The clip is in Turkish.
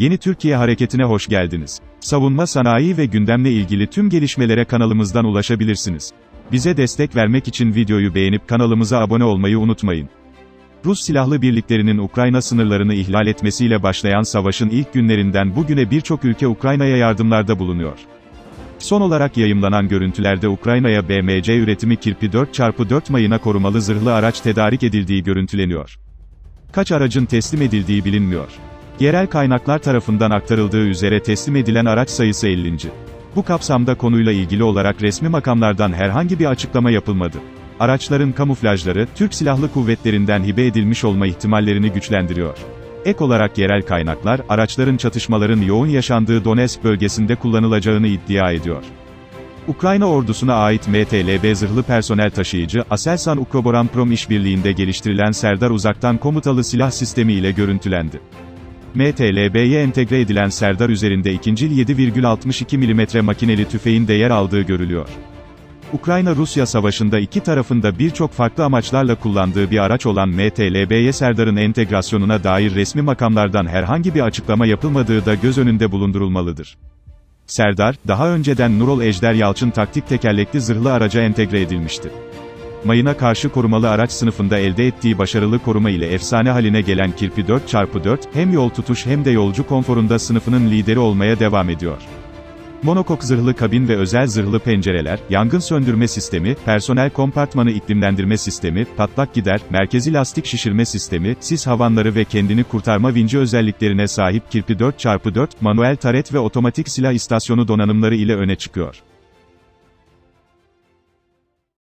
Yeni Türkiye Hareketi'ne hoş geldiniz. Savunma sanayi ve gündemle ilgili tüm gelişmelere kanalımızdan ulaşabilirsiniz. Bize destek vermek için videoyu beğenip kanalımıza abone olmayı unutmayın. Rus silahlı birliklerinin Ukrayna sınırlarını ihlal etmesiyle başlayan savaşın ilk günlerinden bugüne birçok ülke Ukrayna'ya yardımlarda bulunuyor. Son olarak yayımlanan görüntülerde Ukrayna'ya BMC üretimi Kirpi 4x4 mayına korumalı zırhlı araç tedarik edildiği görüntüleniyor. Kaç aracın teslim edildiği bilinmiyor. Yerel kaynaklar tarafından aktarıldığı üzere teslim edilen araç sayısı 50. Bu kapsamda konuyla ilgili olarak resmi makamlardan herhangi bir açıklama yapılmadı. Araçların kamuflajları, Türk Silahlı Kuvvetlerinden hibe edilmiş olma ihtimallerini güçlendiriyor. Ek olarak yerel kaynaklar, araçların çatışmaların yoğun yaşandığı Donetsk bölgesinde kullanılacağını iddia ediyor. Ukrayna ordusuna ait MTLB zırhlı personel taşıyıcı, Aselsan Ukroboronprom işbirliğinde geliştirilen Serdar uzaktan komutalı silah sistemi ile görüntülendi. MTLB'ye entegre edilen Serdar üzerinde ikincil 7,62 mm makineli tüfeğin de yer aldığı görülüyor. Ukrayna-Rusya savaşında iki tarafında birçok farklı amaçlarla kullandığı bir araç olan MTLB'ye Serdar'ın entegrasyonuna dair resmi makamlardan herhangi bir açıklama yapılmadığı da göz önünde bulundurulmalıdır. Serdar, daha önceden Nurol Ejder Yalçın taktik tekerlekli zırhlı araca entegre edilmişti. Mayına karşı korumalı araç sınıfında elde ettiği başarılı koruma ile efsane haline gelen Kirpi 4x4, hem yol tutuş hem de yolcu konforunda sınıfının lideri olmaya devam ediyor. Monokok zırhlı kabin ve özel zırhlı pencereler, yangın söndürme sistemi, personel kompartmanı iklimlendirme sistemi, patlak gider, merkezi lastik şişirme sistemi, sis havanları ve kendini kurtarma vinci özelliklerine sahip Kirpi 4x4, manuel taret ve otomatik silah istasyonu donanımları ile öne çıkıyor.